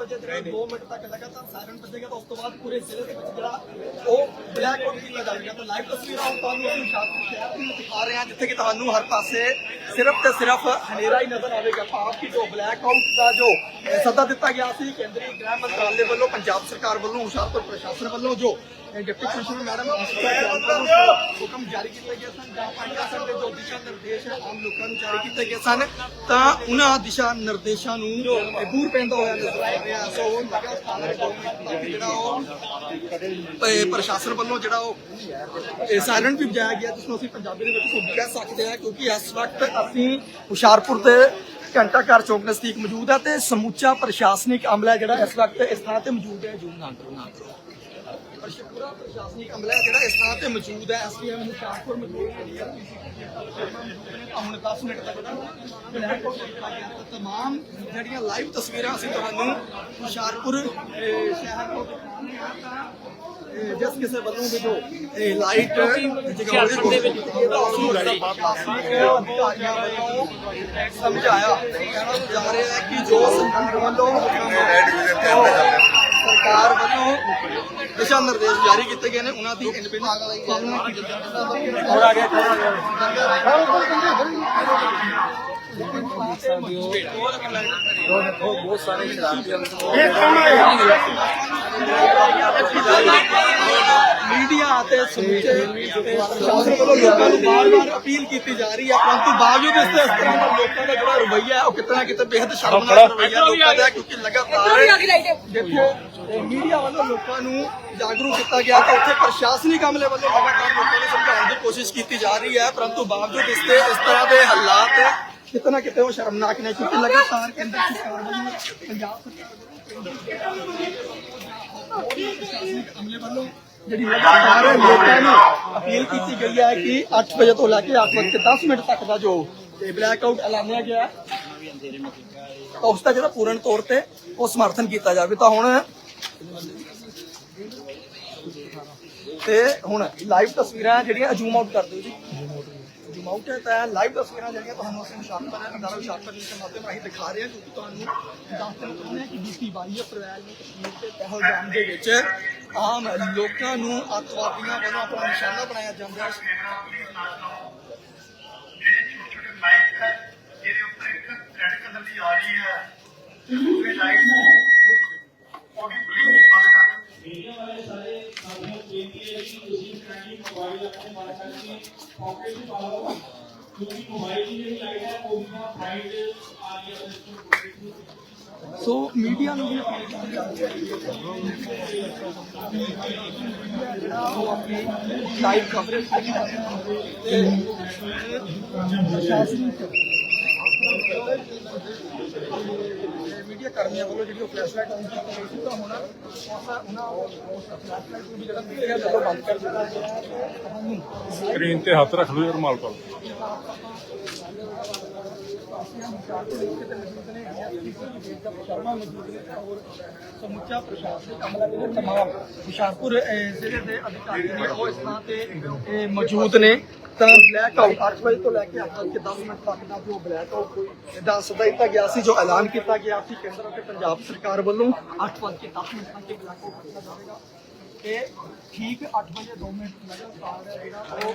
ਵਜੇ ਜਿਹੜਾ 2 ਮਿੰਟ ਤੱਕ ਲਗਾਤਾਰ ਸਾਇਰਨ ਵੱਜੇਗਾ ਤਾਂ ਉਸ ਤੋਂ ਬਾਅਦ ਪੂਰੇ ਜ਼ਿਲ੍ਹੇ ਦੇ ਵਿੱਚ ਜਿਹੜਾ ਉਹ ਬਲੈਕ ਆਊਟ ਕੀਤਾ ਜਾਵੇਗਾ। ਤਾਂ ਲਾਈਵ ਤਸਵੀਰਾਂ ਹੁਣ ਤੁਹਾਨੂੰ ਅਸੀਂ ਹੁਸ਼ਿਆਰਪੁਰ ਸ਼ਹਿਰ ਦੀਆਂ ਦਿਖਾ ਰਹੇ ਹਾਂ, ਜਿੱਥੇ ਕਿ ਤੁਹਾਨੂੰ ਹਰ ਪਾਸੇ ਸਿਰਫ ਤੇ ਸਿਰਫ ਹਨੇਰਾ ਹੀ ਨਜ਼ਰ ਆਵੇਗਾ। ਭਾਵ ਕਿ ਜੋ ਬਲੈਕ ਆਊਟ ਦਾ ਜੋ ਸੱਦਾ ਦਿੱਤਾ ਗਿਆ ਸੀ, ਕੇਂਦਰੀ ਗ੍ਰਹਿ ਮੰਤਰਾਲੇ ਵੱਲੋਂ, ਪੰਜਾਬ ਸਰਕਾਰ ਵੱਲੋਂ, ਹੁਸ਼ਿਆਰਪੁਰ ਪ੍ਰਸ਼ਾਸਨ ਵੱਲੋਂ ਜੋ ਡਿਪਟੀ ਕਮਿਸ਼ਨਰ ਮੈਡਮ ਅਸ਼ਿਕਾ ਗਿਆਨ ਵੱਲੋਂ ਹੁਕਮ ਜਾਰੀ ਕੀਤੇ ਗਏ ਸਨ ਜਾਂ ਪਾਇਆ ਸਨ ਦੇ ਜੋ ਦਿਸ਼ਾ ਨਿਰਦੇਸ਼ ਆਮ ਲੋਕਾਂ ਨੂੰ ਜਾਰੀ ਕੀਤੇ ਗਏ ਸਨ। ਤਾਂ ਉਹਨਾਂ ਦਿਸ਼ਾ ਨਿਰਦੇਸ਼ਾਂ ਨੂੰ ਅਹ, ਬੂਰ ਪੈਂਦਾ ਹੋਇਆ ਨਜ਼ਰ ਆ ਰਿਹਾ ਸੋ ਉਹ ਲਗਾਤਾਰ ਗਵਰਨਮੈਂਟ ਤੱਕ ਜਿਹੜਾ ਉਹ ਅਹ, ਪ੍ਰਸ਼ਾਸਨ ਵੱਲੋਂ ਜਿਹੜਾ ਉਹ ਸਾਇਲੈਂਟ ਵੀ ਬਜਾਇਆ ਗਿਆ ਜਿਸ ਨੂੰ ਅਸੀਂ ਪੰਜਾਬੀ ਦੇ ਵਿੱਚ ਸੁਣ ਕਹਿ ਸਕਦੇ ਹਾਂ ਕਿਉਂਕਿ ਇਸ ਵਕਤ ਅਸੀਂ ਹੁਸ਼ਿਆਰਪੁਰ ਦੇ ਘੰਟਾ ਘਰ ਚੌਕ ਨਜ਼ਦੀਕ ਮੌਜੂਦ ਹੈ ਤੇ ਸਮੁੱਚਾ ਪ੍ਰਸ਼ਾਸਨਿਕ ਅਮਲਾ ਜਿਹੜਾ ਇਸ ਵਕਤ ਇਸ ਥਾਂ ਤੇ ਮੌਜੂਦ ਹੈ ਜੂਨ ਨਾ ਕਰੋ ਨਾ ਕਰੋ ਪਰ ਪੂਰਾ ਪ੍ਰਸ਼ਾਸਨਿਕ ਅਮਲਾ ਹੈ ਜਿਹੜਾ ਇਸ ਥਾਂ ਤੇ ਮੌਜੂਦ ਹੈ ਐਸਪੀਐਮ ਹੁਸ਼ਿਆਰਪੁਰ ਮੌਜੂਦ ਹੈ ਡੀਐਸਪੀ ਹੁਣ 10 ਮਿੰਟ ਤੱਕ ਦਾ ਬਲੈਕ ਆਊਟ ਕੀਤਾ ਗਿਆ ਤੇ ਤਮਾਮ ਜਿਹੜੀਆਂ ਲਾਈਵ ਤਸਵੀਰਾਂ ਅਸੀਂ ਤੁਹਾਨੂੰ ਹੁਸ਼ਿਆਰਪੁਰ ਅਹ, ਸ਼ਹਿਰ ਤੋਂ ਜਿਸ ਕਿਸੇ ਵੱਲੋਂ ਵੀ ਜੋ ਇਹ ਲਾਈਟ ਜਗਾਉਣ ਦੀ ਵੱਲੋਂ ਸਮਝਾਇਆ ਕਹਿਣਾ ਜਾ ਰਿਹਾ ਹੈ ਕਿ ਜੋ ਸਰਕਾਰ ਵੱਲੋਂ ਸਰਕਾਰ ਵੱਲੋਂ ਦਿਸ਼ਾ ਨਿਰਦੇਸ਼ ਜਾਰੀ ਕੀਤੇ ਗਏ ਨੇ ਉਹਨਾਂ ਦੀ ਪਾਲਣਾ ਕੀਤੀ ਜਾਵੇ ਥੋੜਾ ਗਿਆ ਬਹੁਤ ਸਾਰੇ ਮੀਡੀਆ ਅਤੇ ਸਮੁੱਚੇ ਪ੍ਰਸ਼ਾਸਨ ਵੱਲੋਂ ਲੋਕਾਂ ਨੂੰ ਬਾਰ-ਬਾਰ ਅਪੀਲ ਕੀਤੀ ਜਾ ਰਹੀ ਹੈ ਪਰੰਤੂ ਬਾਵਜੂਦ ਇਸ ਦੇ ਇਸ ਤਰ੍ਹਾਂ ਦਾ ਲੋਕਾਂ ਦਾ ਜਿਹੜਾ ਰਵੱਈਆ ਹੈ ਉਹ ਕਿਤਨਾ ਕਿਤੇ ਬੇहद ਸ਼ਰਮਨਾਕ ਰਵੱਈਆ ਲੋਕਾਂ ਦਾ ਹੈ ਕਿਉਂਕਿ ਲਗਾਤਾਰ ਜਿੱਥੇ ਮੀਡੀਆ ਵੱਲੋਂ ਲੋਕਾਂ ਨੂੰ ਜਾਗਰੂਕ ਕੀਤਾ ਗਿਆ ਤਾਂ ਉੱਥੇ ਪ੍ਰਸ਼ਾਸਨਿਕ ਅਮਲੇ ਵੱਲੋਂ ਲਗਾਤਾਰ ਲੋਕਾਂ ਨੂੰ ਸਮਝਾਉਣ ਦੀ ਕੋਸ਼ਿਸ਼ ਕੀਤੀ ਜਾ ਰਹੀ ਹੈ ਪਰੰਤੂ ਬਾਵਜੂਦ ਇਸ ਦੇ ਇਸ ਤਰ੍ਹਾਂ ਦੇ ਹਾਲਾਤ ਕਿਤਨਾ ਕਿਤੇ ਉਹ ਸ਼ਰਮਨਾਕ ਨੇ ਕਿਉਂਕਿ ਲਗਾਤਾਰ ਕੇਂਦਰ ਸਰਕਾਰ ਵੱਲੋਂ ਪੰਜਾਬ ਸਰਕਾਰ ਵੱਲੋਂ ਪ੍ਰਸ਼ਾਸਨਿਕ ਅਮਲੇ ਵੱਲੋਂ ਜਿਹੜੀ ਲਗਾਤਾਰ ਲੋਕਾਂ ਨੂੰ ਅਪੀਲ ਕੀਤੀ ਗਈ ਹੈ ਕਿ 8 ਵਜੇ ਤੋਂ ਲੈ ਕੇ 8 ਵਜੇ 10 ਮਿੰਟ ਤੱਕ ਦਾ ਜੋ ਬਲੈਕ ਆਊਟ ਐਲਾਨਿਆ ਗਿਆ ਹੈ, ਤਾਂ ਉਸ ਦਾ ਜਿਹੜਾ ਪੂਰਨ ਤੌਰ ਤੇ ਉਹ ਸਮਰਥਨ ਕੀਤਾ ਜਾਵੇ। ਤਾਂ ਹੁਣ ਤੇ ਹੁਣ ਲਾਈਵ ਤਸਵੀਰਾਂ ਜਿਹੜੀਆਂ ਜ਼ੂਮ ਆਊਟ ਕਰ ਦਿਓ ਜੀ। ਜ਼ੂਮ ਆਊਟ ਹੈ ਤਾਂ ਲਾਈਵ ਤਸਵੀਰਾਂ ਜਿਹੜੀਆਂ ਤੁਹਾਨੂੰ ਅਸੀਂ ਸ਼ਾਰਪਰ ਅਦਾਰਾ ਸ਼ਾਰਪਰ ਦੇ ਮਾਧਿਅਮ ਰਾਹੀਂ ਦਿਖਾ ਰਹੇ ਹਾਂ ਕਿਉਂਕਿ ਤੁਹਾਨੂੰ ਦੱਸਣਾ ਚਾਹੁੰਦੇ ਹਾਂ ਕਿ ਬੀਤੀ 22 ਅਪ੍ਰੈਲ ਨੂੰ ਕਸ਼ਮੀਰ ਦੇ ਪਹਿਲਗਾਮ ਦੇ ਵਿੱਚ ਆਮ ਲੋਕਾਂ ਨੂੰ ਅੱਤਵਾਦੀਆਂ ਵੱਲੋਂ ਆਪਣਾ ਨਿਸ਼ਾਨਾ ਬਣਾਇਆ ਜਾਂਦਾ ਹੈ ਜਿਹੜੇ ਛੋਟੇ ਛੋਟੇ ਲਾਈਟ ਹੈ ਜਿਹਦੇ ਉੱਪਰ ਇੱਕ ਰੈਡ ਕਲਰ ਦੀ ਆ ਰਹੀ ਹੈ ਦੂਸਰੀ ਲਾਈਟ ਉਹਦੀ ਬਲਿੰਕ ਬੰਦ ਕਰ ਦਿਓ ਮੀਡੀਆ ਵਾਲੇ ਸਾਰੇ ਸਾਥੀਆਂ ਨੂੰ ਬੇਨਤੀ ਹੈ ਕਿ ਤੁਸੀਂ ਫ੍ਰੈਂਡਲੀ ਮੋਬਾਈਲ ਆਪਣੇ ਮਾਰ ਕਰਕੇ ਪਾਕਟ ਵਿੱਚ ਪਾ ਲਓ। ਕਿਉਂਕਿ ਮੋਬਾਈਲ ਦੀ ਜਿਹੜੀ ਲਾਈਟ ਹੈ ਉਹ ਵੀ ਬ੍ਰਾਈਟ ਆ ਰਹੀ ਹੈ ਇਸ ਨੂੰ ਸੋ ਮੀਡੀਆ ਨੂੰ ਵੀ ਅਪੀਲ ਕੀਤੀ ਜਾਂਦੀ ਹੈ। ਜਿਹੜਾ ਉਹ ਆਪਣੀ ਲਾਈਵ ਕਵਰੇਜ ਤੇ ਪ੍ਰਸ਼ਾਸਨਿਕ ਮੀਡੀਆ ਕਰਮੀਆਂ ਵੱਲੋਂ ਜਿਹੜੀ ਉਹ ਫਲੈਸ਼ਲਾਈਟ ਕੀਤੀ ਗਈ ਸੀ ਤਾਂ ਹੁਣ ਉਸ ਉਹਨਾਂ ਉਸ ਫਲੈਸ਼ਲਾਈਟ ਨੂੰ ਵੀ ਜਿਹੜਾ ਮੀਡੀਆ ਵੱਲੋਂ ਬੰਦ ਕਰ ਦਿੱਤਾ ਗਿਆ ਹੈ ਤੁਹਾਨੂੰ ਸਕਰੀਨ ਤੇ ਹੱਥ ਰੱਖ ਲਓ ਯਾਰ ਮਾਲ ਪਾਓ ਸ਼ਰਮਾ ਮੌਜੂਦ ਨੇ ਔਰ ਸਮੁੱਚਾ ਪ੍ਰਸ਼ਾਸਨਿਕ ਅਮਲਾ ਜਿਹੜੇ ਤਮਾਮ ਹੁਸ਼ਿਆਰਪੁਰ ਜ਼ਿਲ੍ਹੇ ਦੇ ਅਧਿਕਾਰੀ ਨੇ ਉਹ ਇਸ ਥਾਂ ਤੇ ਮੌਜੂਦ ਨੇ। ਤਾਂ ਬਲੈਕ ਆਊਟ 8 ਵਜੇ ਤੋਂ ਲੈ ਕੇ ਅੱਠ ਵੱਜ 10 ਮਿੰਟ ਤੱਕ ਦਾ ਜੋ ਬਲੈਕ ਆਊਟ ਦਾ ਸੱਦਾ ਦਿੱਤਾ ਗਿਆ ਸੀ, ਜੋ ਐਲਾਨ ਕੀਤਾ ਗਿਆ ਸੀ ਕੇਂਦਰ ਅਤੇ ਪੰਜਾਬ ਸਰਕਾਰ ਵੱਲੋਂ 8 ਵਜੇ ਕੇ 10 ਮਿੰਟ ਤੱਕ ਬਲੈਕ ਆਊਟ ਕੀਤਾ ਜਾਵੇਗਾ। ਤੇ ਠੀਕ 8 ਵਜੇ 2 ਮਿੰਟ ਲਗਾਤਾਰ ਜਿਹੜਾ ਉਹ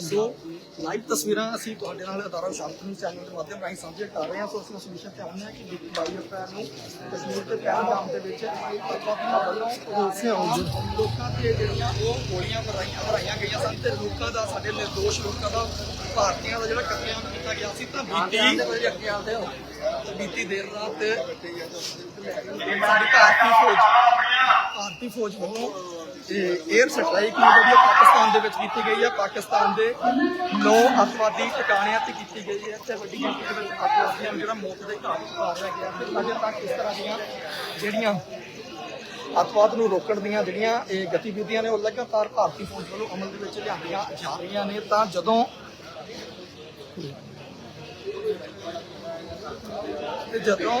ਸੋ ਲਾਈਵ ਤਸਵੀਰਾਂ ਅਸੀਂ ਤੁਹਾਡੇ ਨਾਲ ਅਦਾਰਾ ਸ਼ਾਂਤਨੀ ਚੈਨਲ ਦੇ ਮਾਧਿਅਮ ਰਾਹੀਂ ਸਾਂਝੇ ਕਰ ਰਹੇ ਹਾਂ। ਸੋ ਅਸੀਂ ਉਸ ਵਿਸ਼ੇ ਤੇ ਆਉਂਦੇ ਹਾਂ ਕਿ ਬੀਤੀ 22 ਅਪ੍ਰੈਲ ਨੂੰ ਕਸ਼ਮੀਰ ਦੇ ਪਹਿਲਗਾਮ ਦੇ ਵਿੱਚ ਪਾਕਿਸਤਾਨ ਵੱਲੋਂ ਰੋਸਿਆ ਲੋਕਾਂ ਤੇ ਜਿਹੜੀਆਂ ਉਹ ਗੋਲੀਆਂ ਭਰਾਈਆਂ ਭਰਾਈਆਂ ਗਈਆਂ ਸਨ ਤੇ ਲੋਕਾਂ ਦਾ ਸਾਡੇ ਨਿਰਦੋਸ਼ ਲੋਕਾਂ ਦਾ ਭਾਰਤੀਆਂ ਦਾ ਜਿਹੜਾ ਕਤਲੇਆਮ ਕੀਤਾ ਗਿਆ ਸੀ ਤਾਂ ਬੀਤੀ ਬੀਤੀ ਦੇਰ ਰਾਤ ਸਾਡੀ ਭਾਰਤੀ ਫੌਜ ਭਾਰਤੀ ਫੌਜ ਵੱਲੋਂ 에ਅਰ ਸਟ੍ਰਾਈਕ ਜਿਹੜੀ ਪਾਕਿਸਤਾਨ ਦੇ ਵਿੱਚ ਕੀਤੀ ਗਈ ਹੈ? ਪਾਕਿਸਤਾਨ ਦੇ ਨੌ ਅੱਤਵਾਦੀ ਟਿਕਾਣਿਆਂ ਤੇ ਕੀਤੀ ਗਈ ਹੈ ਤੇ ਵੱਡੀ ਗਿਣਤੀ ਦੇ ਵਿੱਚ ਅੱਤਵਾਦੀਆਂ ਨੂੰ ਜਿਹੜਾ ਮੌਤ ਦੇ ਘਾਟ ਉਤਾਰਿਆ ਗਿਆ। ਤੇ ਅਜੇ ਤੱਕ ਇਸ ਤਰ੍ਹਾਂ ਦੀਆਂ ਜਿਹੜੀਆਂ ਅੱਤਵਾਦ ਨੂੰ ਰੋਕਣ ਦੀਆਂ ਜਿਹੜੀਆਂ ਇਹ ਗਤੀਵਿਧੀਆਂ ਨੇ, ਉਹ ਲਗਾਤਾਰ ਭਾਰਤੀ ਫੌਜ ਵੱਲੋਂ ਅਮਲ ਦੇ ਵਿੱਚ ਲਿਆਂਦੀਆਂ ਜਾ ਰਹੀਆਂ ਨੇ। ਤਾਂ ਜਦੋਂ ਤੇ ਜਦੋਂ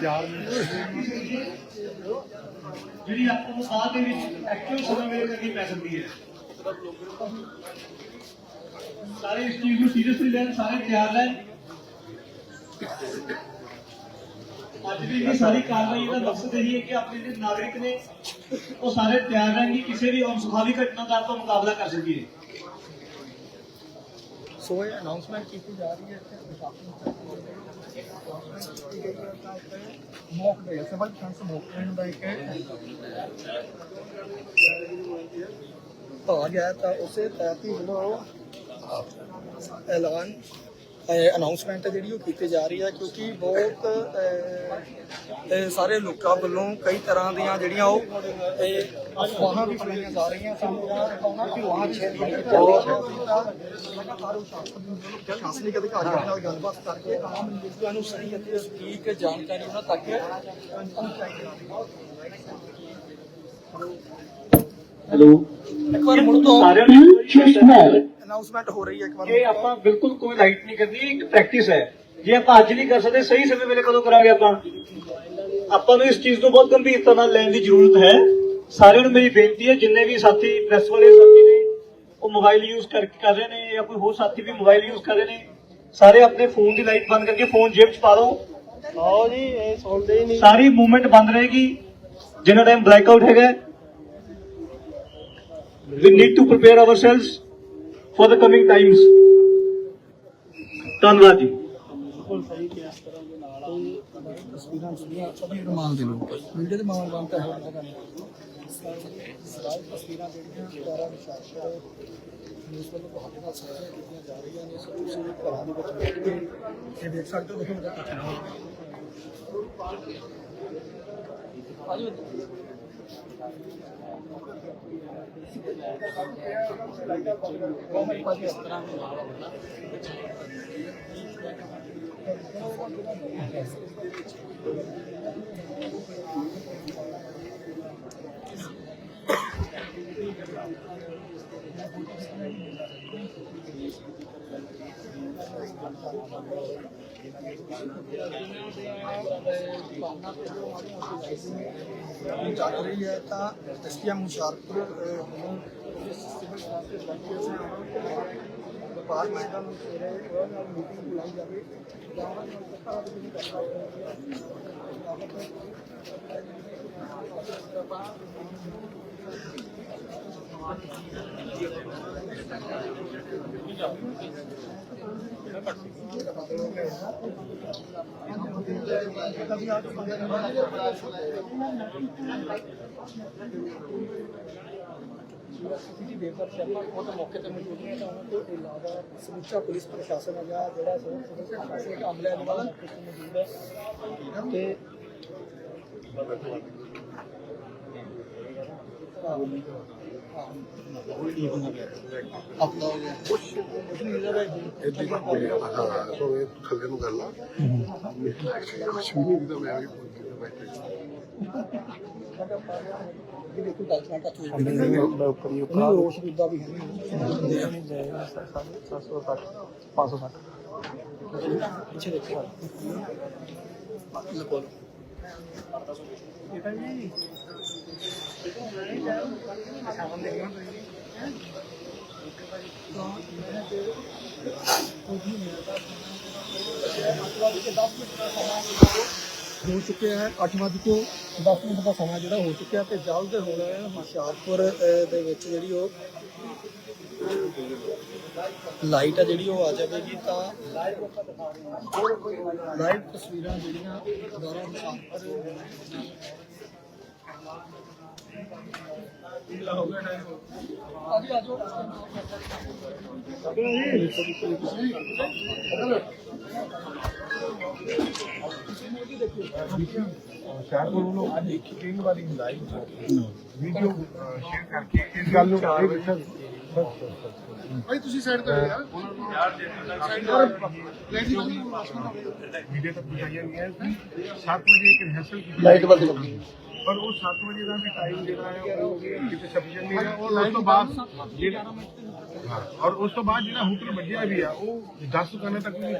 4 ਮਿੰਟ ਜਿਹੜੀ ਆਪਾਂ ਨੂੰ ਸਾਹ ਦੇ ਵਿੱਚ ਐਕਚੁਅਲ ਸਮੇਂ ਵੇਵ ਕਰਨੀ ਪੈ ਸਕਦੀ ਹੈ। ਸਾਰੇ ਇਸ ਚੀਜ਼ ਨੂੰ ਸੀਰੀਅਸਲੀ ਲੈਣ, ਸਾਰੇ ਤਿਆਰ ਲੈਣ। ਅੱਜ ਵੀ ਇਹ ਸਾਰੀ ਕਾਰਵਾਈ ਦਾ ਮਕਸਦ ਇਹੀ ਹੈ ਕਿ ਆਪਣੇ ਜਿਹੜੇ ਨਾਗਰਿਕ ਨੇ, ਉਹ ਸਾਰੇ ਤਿਆਰ ਰਹਿਣ ਕਿ ਕਿਸੇ ਵੀ ਅਨਸੁਖਾਵੀ ਘਟਨਾ ਦਾ ਆਪਾਂ ਮੁਕਾਬਲਾ ਕਰ ਸਕੀਏ। ਸੋ ਇਹ ਅਨਾਉਂਸਮੈਂਟ ਕੀਤੀ ਜਾ ਰਹੀ ਹੈ ਇੱਥੇ ਮੌਕ ਦੇ, ਸਿਵਲ ਡਿਫੈਂਸ ਮੌਕ ਟ੍ਰੇਨ ਦਾ ਇੱਕ ਭਾਗ ਹੈ ਤਾਂ ਉਸੇ ਤਹਿਤ ਹੀ ਵੱਲੋਂ ਐਲਾਨ ਅਨਾਉਂਸਮੈਂਟ ਜਿਹੜੀ ਉਹ ਕੀਤੀ ਜਾ ਰਹੀ ਹੈ ਕਿਉਂਕਿ ਬਹੁਤ ਸਾਰੇ ਲੋਕਾਂ ਵੱਲੋਂ ਕਈ ਤਰ੍ਹਾਂ ਦੀਆਂ ਜਿਹੜੀਆਂ ਉਹ ਅਫਵਾਹਾਂ ਵੀ ਫੈਲਾਈਆਂ ਜਾ ਰਹੀਆਂ ਸਾਨੂੰ। ਉਹਨਾਂ ਕਿ ਵਾਹ ਲਗਾਤਾਰ ਪ੍ਰਸ਼ਾਸਨਿਕ ਅਧਿਕਾਰੀਆਂ ਨਾਲ ਗੱਲਬਾਤ ਕਰਕੇ ਆਮ ਲੋਕਾਂ ਨੂੰ ਸਹੀ ਅਤੇ ਸਟੀਕ ਜਾਣਕਾਰੀ ਉਹਨਾਂ ਤੱਕ ਪਹੁੰਚਾਈ ਹੈਲੋ ਇੱਕ ਵਾਰ ਮੁੜ ਤੋਂ ਸਾਰਿਆਂ ਨੂੰ ਅਨਾਉਂਸਮੈਂਟ ਹੋ ਰਹੀ ਹੈ ਇੱਕ ਵਾਰ ਇਹ ਆਪਾਂ ਬਿਲਕੁਲ ਕੋਈ ਲਾਈਟ ਨਹੀਂ ਇਹ ਇੱਕ ਪ੍ਰੈਕਟਿਸ ਹੈ। ਜੇ ਆਪਾਂ ਅੱਜ ਨਹੀਂ ਕਰ ਸਕਦੇ ਸਹੀ ਸਮੇਂ ਵੇਲੇ ਕਦੋਂ ਕਰਾਂਗੇ ਆਪਾਂ? ਆਪਾਂ ਨੂੰ ਇਸ ਚੀਜ਼ ਨੂੰ ਬਹੁਤ ਗੰਭੀਰਤਾ ਨਾਲ ਲੈਣ ਦੀ ਜ਼ਰੂਰਤ ਹੈ। ਸਾਰਿਆਂ ਨੂੰ ਮੇਰੀ ਬੇਨਤੀ ਹੈ ਜਿੰਨੇ ਵੀ ਸਾਥੀ ਪ੍ਰੈਸ ਵਾਲੇ ਸਾਥੀ ਨੇ ਉਹ ਮੋਬਾਈਲ ਯੂਜ਼ ਕਰ ਕਰ ਰਹੇ ਨੇ ਜਾਂ ਕੋਈ ਹੋਰ ਸਾਥੀ ਵੀ ਮੋਬਾਈਲ ਯੂਜ਼ ਕਰ ਰਹੇ ਨੇ ਸਾਰੇ ਆਪਣੇ ਫੋਨ ਦੀ ਲਾਈਟ ਬੰਦ ਕਰਕੇ ਫੋਨ ਜੇਬ 'ਚ ਪਾ ਲਓ। ਆਓ ਜੀ ਇਹ ਸੁਣਦੇ ਹੀ ਨਹੀਂ। ਸਾਰੀ ਮੂਵਮੈਂਟ ਬੰਦ ਰਹੇਗੀ। ਜਿੰਨਾ ਟਾਈਮ ਬਲੈਕਆਊਟ ਹੈਗਾ we need to prepare ourselves for the coming times ਧੰਨਵਾਦ ਜੀ। ਤਸਵੀਰਾਂ ਜਿਹੜੀਆਂ ਸਭੀ ਰਮਾਨ ਦੇ ਲੋਕ ਵੀਡੀਓ ਦੇ ਮਾਮਲੇ ਬੰਦ ਤਾਂ ਹੈ ਨਾ ਸਾਰੀ ਤਸਵੀਰਾਂ ਜਿਹੜੀਆਂ ਦੁਆਰਾ ਵਿਸ਼ਾਸ਼ਰ ਨਿਊਜ਼ ਵੱਲੋਂ ਤੁਹਾਡੇ ਨਾਲ ਸਾਂਝੀਆਂ ਕੀਤੀਆਂ ਜਾ ਰਹੀਆਂ ਨੇ ਸੋ ਤੁਸੀਂ ਘਰਾਂ ਦੇ ਵਿੱਚ ਬੈਠ ਕੇ ਇਹ ਦੇਖ ਸਕਦੇ ਹੋ ਦੇਖੋ ਮੇਰਾ ਆਜੋ ਗਵਰਨਮੈਂਟ ਪਾਸੇ ਇਸ ਤਰ੍ਹਾਂ ਦੇ ਨਾਲ ਹੋਣਾ ਚੱਲ ਰਹੀ ਹੈ ਤਾਂ ਐਸਟੀਐਮ ਹੁਸ਼ਿਆਰਪੁਰ ਅਹ, ਵੱਲੋਂ ਸੀਟੀ ਦੇਵਦਰ ਸ਼ਰਮਾ ਉਹ ਤਾਂ ਮੌਕੇ ਤੇ ਮੌਜੂਦ ਨੇ ਤਾਂ ਉਹਨਾਂ ਤੋਂ ਇਲਾਵਾ ਸਮੁੱਚਾ ਪੁਲਿਸ ਪ੍ਰਸ਼ਾਸਨ ਹੈਗਾ ਜਿਹੜਾ ਸਿਵਲ ਸਿਵਲ ਪ੍ਰਸ਼ਾਸਨ ਦਾ ਅਮਲਾ ਹੈ ਵਾਲਾ ਮੌਜੂਦ ਹੈ ਤੇ ਆਪਣਾ ਕੁਝ ਕੁਝ ਨਹੀਂ ਲੱਗਾ ਹਾਂ ਸੋ ਇਹ ਥੱਲੇ ਨੂੰ ਗੱਲ ਆ ਕੁਛ ਵੀ ਨਹੀਂ ਤਾਂ ਮੈਂ ਵੀ ਫੋਨ ਕੀਤਾ ਬੈਠੇ ਦੇਖੋ ਦਸ ਮਿੰਟ ਤੱਕ ਮੈਂ ਉੱਪਰ ਹੀ ਉੱਪਰ ਰੋਸ਼ ਮੁੱਦਾ ਵੀ ਹੈ ਨਹੀਂ 760 560 ਪਿੱਛੇ ਦੇਖੋ ਲਗੋ ਹੋ ਚੁੱਕਿਆ ਹੈ 8 ਤੋਂ 10 ਮਿੰਟ ਦਾ ਸਮਾਂ ਜਿਹੜਾ ਹੋ ਚੁੱਕਿਆ ਤੇ ਜਲਦ ਹੁਣ ਹੁਸ਼ਿਆਰਪੁਰ ਦੇ ਵਿੱਚ ਜਿਹੜੀ ਉਹ ਲਾਈਟ ਆ ਜਿਹੜੀ ਉਹ ਆ ਜਾਵੇਗੀ ਤਾਂ ਲਾਈਵ ਤਸਵੀਰਾਂ ਜਿਹੜੀਆਂ ਦੁਆਰਾ ਹੁਸ਼ਿਆਰਪੁਰ ਆਜੀ ਆਜੋ ਸ਼ਾਹਪੁਰ ਨੂੰ ਅੱਜ ਇੱਕ ਤਿੰਨ ਵਾਰੀ ਲਾਈਵ ਵੀਡੀਓ ਸ਼ੇਅਰ ਕਰਕੇ ਇਸ ਗੱਲ ਨੂੰ ਇਹ ਦੱਸਿਆ ਭਾਈ ਤੁਸੀਂ ਸਾਈਡ ਤੇ ਯਾਰ ਵੀਡੀਓ ਤੱਕ ਪਹੁੰਚਾਈਆਂ ਗਈਆਂ ਸੀ 7 ਵਜੇ ਇੱਕ ਰਿਹਰਸਲ ਕੀਤੀ ਲਾਈਟ ਬੰਦ ਕਰ ਦਿਓ ਪਰ ਉਹ 7 ਵਜੇ ਦਾ ਵੀ ਟਾਈਮ ਜਿਹੜਾ ਹੈ, ਉਹ ਕਿਤੇ ਸਫੀਸ਼ੀਐਂਟ ਨਹੀਂ ਹੈ। ਔਰ ਉਸ ਤੋਂ ਬਾਅਦ ਜਿਹੜਾ ਹਾਂ, ਔਰ ਉਸ ਤੋਂ ਬਾਅਦ ਜਿਹੜਾ ਹੁਕਮ ਵੱਜਿਆ ਵੀ ਆ, ਉਹ 10 ਦੁਕਾਨਾਂ ਤੱਕ ਵੀ ਨਹੀਂ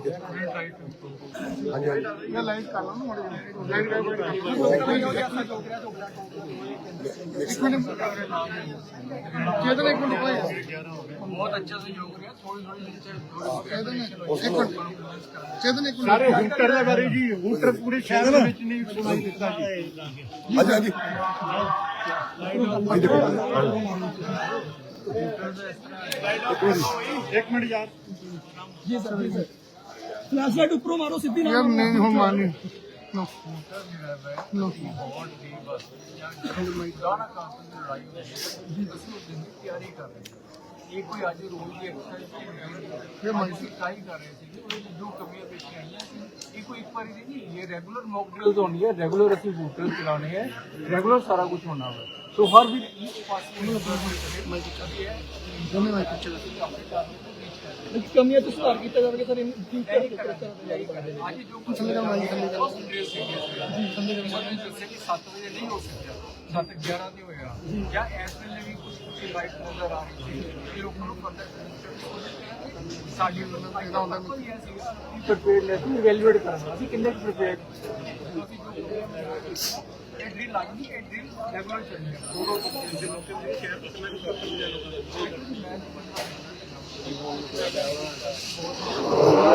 ਪਹੁੰਚਿਆ ਦੇਖ ਹਾਂਜੀ ਹਾਂਜੀ। ਮੈਂ ਲਾਈਵ ਕਰ ਲਾਂ ਨਾ ਮਾੜੇ ਲਾਈਵ ਲਾਈਵ ਇੱਕ ਮਿੰਟ ਚੇਤਨ ਇੱਕ ਮਿੰਟ ਭਾਈ ਬਹੁਤ ਅੱਛਾ ਸਹਿਯੋਗ ਰਿਹਾ ਥੋੜੀ ਥੋੜੀ ਚੇਤਨ ਇੱਕ ਮਿੰਟ ਚੇਤਨ ਇੱਕ ਮਿੰਟ ਸਾਰੇ ਹੂਟਰ ਦੇ ਬਾਰੇ ਜੀ ਹੂਟਰ ਪੂਰੇ ਸ਼ਹਿਰ ਦੇ ਵਿੱਚ ਨਹੀਂ ਸੁਣਾਈ ਦਿੱਤਾ ਜੀ ਹਾਂਜੀ ਹਾਂਜੀ ਇੱਕ ਮਿੰਟ ਯਾਰ ਜੀ sir ji sir flash light ਉੱਪਰੋਂ ਮਾਰੋ ਸਿੱਧੀ ਨਾ ਯਾਰ ਨਹੀਂ ਹੁਣ ਮਾਰਨੀ। ਨੋ। ਨੋ। ਇਹ ਕੋਈ ਅੱਜ ਰੋਜ਼ ਦੀ ਐਕਸਰਸਾਈਜ਼ ਇਹ ਮੈਂ ਟਰਾਈ ਕਰ ਰਹੇ ਸੀ? ਉਹਦੇ ਵਿੱਚ ਜੋ ਕਮੀਆਂ ਪੇਸ਼ੀਆਂ ਆਈਆਂ ਸੀ ਇਹ ਕੋਈ ਇੱਕ ਵਾਰੀ ਦੀ ਨਹੀਂ ਇਹ ਰੈਗੂਲਰ ਮੌਕ ਡ੍ਰਿਲਸ ਹੋਣੀ ਹੈ ਰੈਗੂਲਰ ਅਸੀਂ ਬੂਟਰ ਚਲਾਉਣੇ ਹੈ ਰੈਗੂਲਰ ਸਾਰਾ ਕੁਝ ਹੋਣਾ ਹੈ ਸੋ ਹਰ ਵੀ ਪਾਸੇ ਨੂੰ ਮੈਂ ਦਿੱਤੀ ਹੈ ਮਾਈਕ ਪਿੱਛੇ ਵਿੱਚ ਕਮੀਆਂ ਤੋਂ ਸੁਧਾਰ ਕੀਤਾ ਜਾਵੇਗਾ ਸਰ ਇਹਨੂੰ ਠੀਕ ਕਰ ਅੱਜ ਜੋ ਕੁਝ ਮੇਰਾ ਮਾਈਕ ਥੱਲੇ ਕਰ ਜੀ ਥੱਲੇ ਕਰ ਮੈਂ ਦੱਸਿਆ ਕਿ 7 ਵਜੇ ਨਹੀਂ ਹੋ ਸਕਿਆ 7 11 ਤੇ ਹੋਇਆ ਜਾਂ ਇਸ ਵੇਲੇ ਵੀ ਕੁਝ ਕੁਝ ਲਾਈਟ ਨਜ਼ਰ ਆ ਰਹੀ ਸੀ ਇਹ ਲੋਕਾਂ ਨੂੰ ਪਤਾ ਸਾਡੀ ਉਹਨਾਂ ਦਾ ਇਹਦਾ ਹੁੰਦਾ ਪ੍ਰੀਪੇਅਰਨੈਸ ਨੂੰ ਇਵੈਲੂਏਟ ਕਰਨਾ ਅਸੀਂ ਕਿੰਨੇ ਪ੍ਰੀਪੇਅਰਡ ਇਹ ਡ੍ਰਿਲ ਲੱਗਦੀ ਇਹ ਡ੍ਰਿਲ ਰੈਗੂਲਰ ਚੱਲਦੀ ਹੈ ਦੋ ਦੋ ਤਿੰਨ ਦਿਨ ਲੋਕਾਂ ਦੇ ਸ਼ੇਅਰ ਪਸੰਦ ਨਹੀਂ ਐਸਡੀਐਮ ਸਾਹਿਬ Mungu wa Daudi.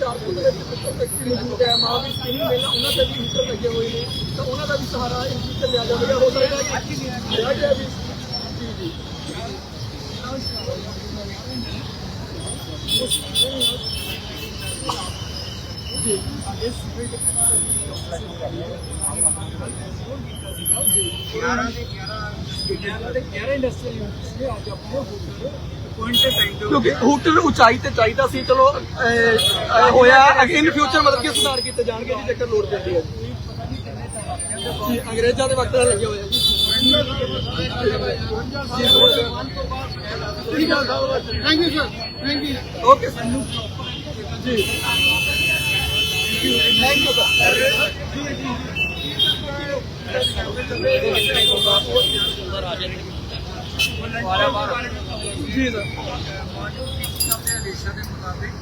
ਹੁਸ਼ਿਆਰਪੁਰ ਦੇ ਵਿੱਚ ਫੈਕਟਰੀ ਮੌਜੂਦ ਹੈ ਮਾਂ ਵੀ ਸਕੀਨਿੰਗ ਮੇਲਾ ਉਹਨਾਂ ਤੇ ਵੀ ਹੀਟਰ ਲੱਗੇ ਹੋਏ ਨੇ ਤਾਂ ਉਹਨਾਂ ਦਾ ਵੀ ਸਹਾਰਾ ਇਸ ਚੀਜ਼ ਤੇ ਲਿਆ ਜਾਵੇਗਾ ਹੋ ਸਕਦਾ ਕਿ ਲਿਆ ਗਿਆ ਵੀ ਜੀ ਜੀ ਕਿਉਂਕਿ ਹੋਟਲ ਉਚਾਈ ਤੇ ਚਾਹੀਦਾ ਸੀ ਚਲੋ ਹੋਇਆ ਇਨ ਫਿਊਚਰ ਮਤਲਬ ਕਿ ਸੁਧਾਰ ਕੀਤੇ ਜਾਣਗੇ ਜੀ ਜੇਕਰ ਲੋੜ ਪੈਂਦੀ ਹੈ। ਜੀ ਅੰਗਰੇਜ਼ਾਂ ਦੇ ਵਕਤ ਦਾ ਲੱਗਿਆ ਹੋਇਆ ਜੀ। Thank you sir thank you okay sir ji. Thank you sir ji sir. ਆਪਣੇ ਆਦੇਸ਼ਾਂ ਦੇ ਮੁਤਾਬਿਕ